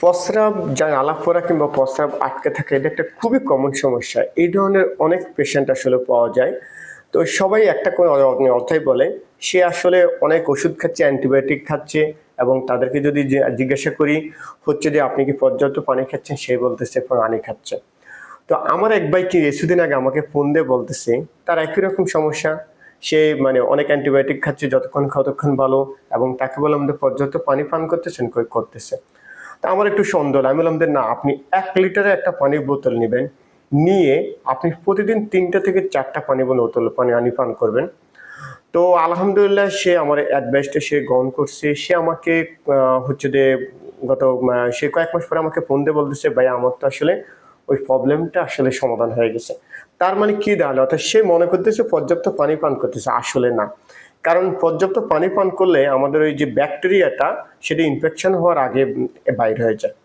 প্রস্রাব যা আলাপ করা কিংবা প্রস্রাব আটকে থাকে, এটা একটা খুবই কমন সমস্যা। এই ধরনের অনেক পেশেন্ট আসলে পাওয়া যায়। তো সবাই একটা করে অর্থাই বলে, সে আসলে অনেক ওষুধ খাচ্ছে অ্যান্টিবায়োটিক খাচ্ছে এবং তাদেরকে যদি জিজ্ঞাসা করি, হচ্ছে যে আপনি কি পর্যাপ্ত পানি খাচ্ছেন? সে বলতেছে পানি খাচ্ছে। তো আমার এক ভাই কি কিছুদিন আগে আমাকে ফোন দিয়ে বলতেছে, তার একই রকম সমস্যা। সে মানে অনেক অ্যান্টিবায়োটিক খাচ্ছে, যতক্ষণ ততক্ষণ ভালো এবং তাকে বললাম যে, পর্যাপ্ত পানি পান করতেছেন? করতেছে। তা আমার একটু সন্দেহ আমি বললাম যে না, আপনি এক লিটারে একটা পানির বোতল নেবেন, নিয়ে আপনি প্রতিদিন তিনটা থেকে চারটা পানি বোতল পানি আনি পান করবেন। তো আলহামদুলিল্লাহ সে আমার অ্যাডভাইসটা সে গ্রহণ করছে। সে আমাকে হচ্ছে যে গত সে কয়েক মাস পরে আমাকে ফোন দিয়ে বলতেছে, ভাই, আমার তো আসলে ওই প্রবলেমটা আসলে সমাধান হয়ে গেছে। তার মানে কি দাঁড়াল? অর্থাৎ সে মনে করতেছে, পর্যাপ্ত পানি পান করতেছে। আসলে না। কারণ পর্যাপ্ত পানি পান করলে আমাদের ওই যে ব্যাকটেরিয়াটা, সেটা ইনফেকশন হওয়ার আগে বাইর হয়ে যায়।